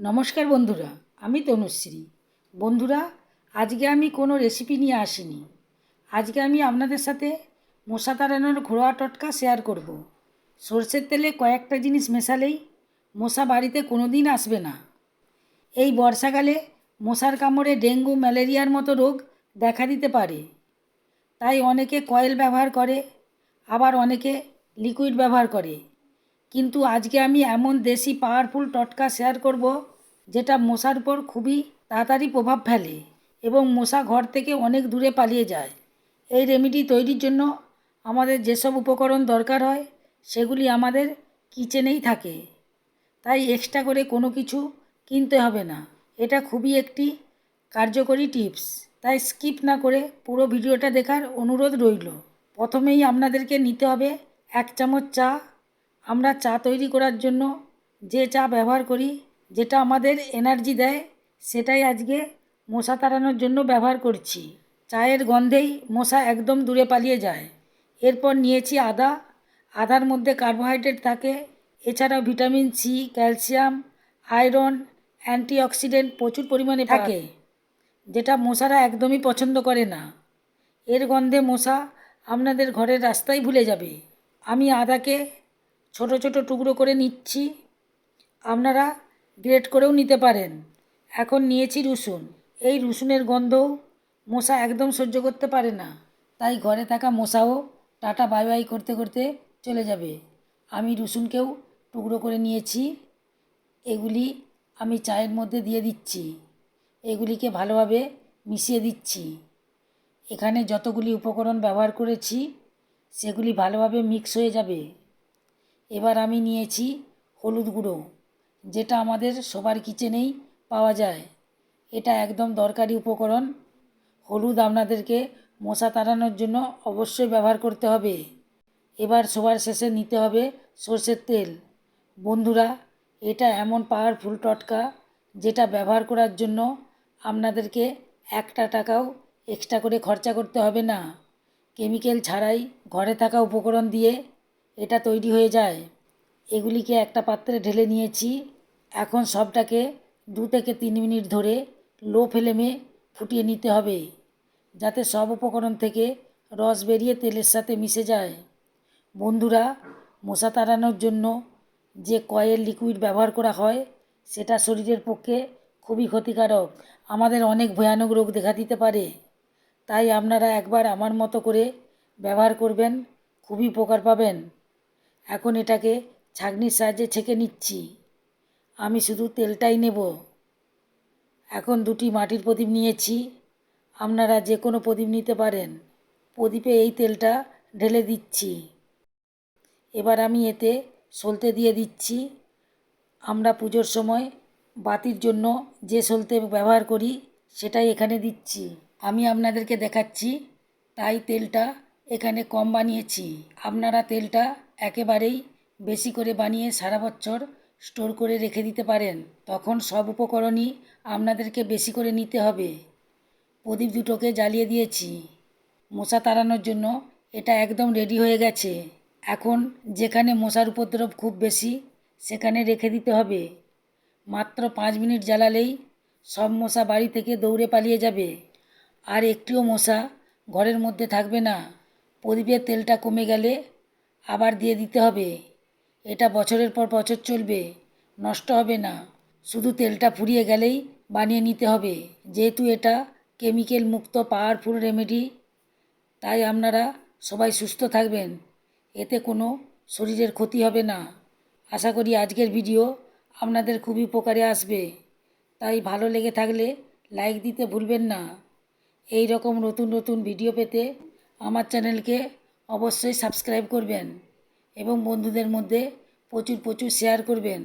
নমস্কার বন্ধুরা, আমি তনুশ্রী। বন্ধুরা, আজকে আমি কোনো রেসিপি নিয়ে আসিনি। আজকে আমি আপনাদের সাথে মশা তাড়ানোর ঘরোয়া টটকা শেয়ার করব। সর্ষের তেলে কয়েকটা জিনিস মেশালেই মশা বাড়িতে কোনো দিন আসবে না। এই বর্ষাকালে মশার কামড়ে ডেঙ্গু, ম্যালেরিয়ার মতো রোগ দেখা দিতে পারে। তাই অনেকে কয়েল ব্যবহার করে, আবার অনেকে লিকুইড ব্যবহার করে। কিন্তু আজকে আমি এমন দেশি পাওয়ারফুল টটকা শেয়ার করব, যেটা মশার উপর খুবই তাড়াতাড়ি প্রভাব ফেলে এবং মশা ঘর থেকে অনেক দূরে পালিয়ে যায়। এই রেমিডি তৈরির জন্য আমাদের যেসব উপকরণ দরকার হয়, সেগুলি আমাদের কিচেনেই থাকে। তাই এক্সট্রা করে কোনো কিছু কিনতে হবে না। এটা খুবই একটি কার্যকরী টিপস তাই স্কিপ না করে পুরো ভিডিওটা দেখার অনুরোধ রইল। প্রথমেই আপনাদেরকে নিতে হবে এক চামচ চা আমরা চা তৈরি করার জন্য যে চা ব্যবহার করি, যেটা আমাদের এনার্জি দেয়, সেটাই আজকে মশা তাড়ানোর জন্য ব্যবহার করছি। চায়ের গন্ধেই মশা একদম দূরে পালিয়ে যায়। এরপর নিয়েছি আদা। আদার মধ্যে কার্বোহাইড্রেট থাকে। এছাড়াও vitamin C calcium iron antioxidant প্রচুর পরিমাণে থাকে, যেটা মশারা একদমই পছন্দ করে না। এর গন্ধে মশা আপনাদের ঘরের রাস্তায় ভুলে যাবে। আমি আদাকে ছোট ছোট টুকরো করে নিচ্ছি। আপনারা গ্রেট করেও নিতে পারেন। এখন নিয়েছি রসুন। এই রসুনের গন্ধও মশা একদম সহ্য করতে পারে না। তাই ঘরে থাকা মশাও টাটা বাই বাই করতে করতে চলে যাবে। আমি রসুনকেও টুকরো করে নিয়েছি। এগুলি আমি চায়ের মধ্যে দিয়ে দিচ্ছি। এগুলিকে ভালোভাবে মিশিয়ে দিচ্ছি। এখানে যতগুলি উপকরণ ব্যবহার করেছি, সেগুলি ভালোভাবে মিক্স হয়ে যাবে। এবার আমি নিয়েছি হলুদ গুঁড়ো, যেটা আমাদের সবার কিচেনেই পাওয়া যায়। এটা একদম দরকারি উপকরণ। হলুদ আপনাদেরকে মশা তাড়ানোর জন্য অবশ্যই ব্যবহার করতে হবে। এবার সবার শেষে নিতে হবে সর্ষের তেল। বন্ধুরা, এটা এমন পাওয়ারফুল টটকা যেটা ব্যবহার করার জন্য আপনাদেরকে একটা টাকাও এক্সট্রা করে খরচা করতে হবে না। কেমিক্যাল ছাড়াই ঘরে থাকা উপকরণ দিয়ে এটা তৈরি হয়ে যায়। এগুলিকে একটা পাত্রে ঢেলে নিয়েছি। এখন সবটাকে দু থেকে তিন মিনিট ধরে লো ফ্লেমে ফুটিয়ে নিতে হবে, যাতে সব উপকরণ থেকে রস বেরিয়ে তেলের সাথে মিশে যায়। বন্ধুরা, মশা তাড়ানোর জন্য যে কয়েল লিকুইড ব্যবহার করা হয়, সেটা শরীরের পক্ষে খুবই ক্ষতিকারক। আমাদের অনেক ভয়ানক রোগ দেখা দিতে পারে। তাই আপনারা একবার আমার মতো করে ব্যবহার করবেন, খুবই উপকার পাবেন। এখন এটাকে ছাঁকনির সাহায্যে ছেঁকে নিচ্ছি। আমি শুধু তেলটাই নেব। এখন দুটি মাটির প্রদীপ নিয়েছি। আপনারা যে কোনো প্রদীপ নিতে পারেন। প্রদীপে এই তেলটা ঢেলে দিচ্ছি। এবার আমি এতে সলতে দিয়ে দিচ্ছি। আমরা পুজোর সময় বাতির জন্য যে সলতে ব্যবহার করি, সেটাই এখানে দিচ্ছি। আমি আপনাদেরকে দেখাচ্ছি। তাই তেলটা এখানে কম বানিয়েছি। আপনারা তেলটা একেবারেই বেশি করে বানিয়ে সারা বছর স্টোর করে রেখে দিতে পারেন, তখন সব উপকরণই আপনাদেরকে বেশি করে নিতে হবে। প্রদীপ দুটোকে জ্বালিয়ে দিয়েছি। মশা তাড়ানোর জন্য এটা একদম রেডি হয়ে গেছে। এখন যেখানে মশার উপদ্রব খুব বেশি, সেখানে রেখে দিতে হবে। মাত্র পাঁচ মিনিট জ্বালালেই সব মশা বাড়ি থেকে দৌড়ে পালিয়ে যাবে। আর একটিও মশা ঘরের মধ্যে থাকবে না। প্রদীপের তেলটা কমে গেলে আবার দিয়ে দিতে হবে। এটা বছরের পর বছর চলবে, নষ্ট হবে না। শুধু তেলটা ফুরিয়ে গেলেই বানিয়ে নিতে হবে। যেহেতু এটা কেমিক্যাল মুক্ত পাওয়ারফুল রেমেডি, তাই আপনারা সবাই সুস্থ থাকবেন। এতে কোনো শরীরের ক্ষতি হবে না। আশা করি আজকের ভিডিও আপনাদের খুবই উপকারে আসবে। তাই ভালো লেগে থাকলে লাইক দিতে ভুলবেন না। এই রকম নতুন নতুন ভিডিও পেতে আমার চ্যানেলকে অবশ্যই সাবস্ক্রাইব করবেন এবং বন্ধুদের মধ্যে প্রচুর প্রচুর শেয়ার করবেন।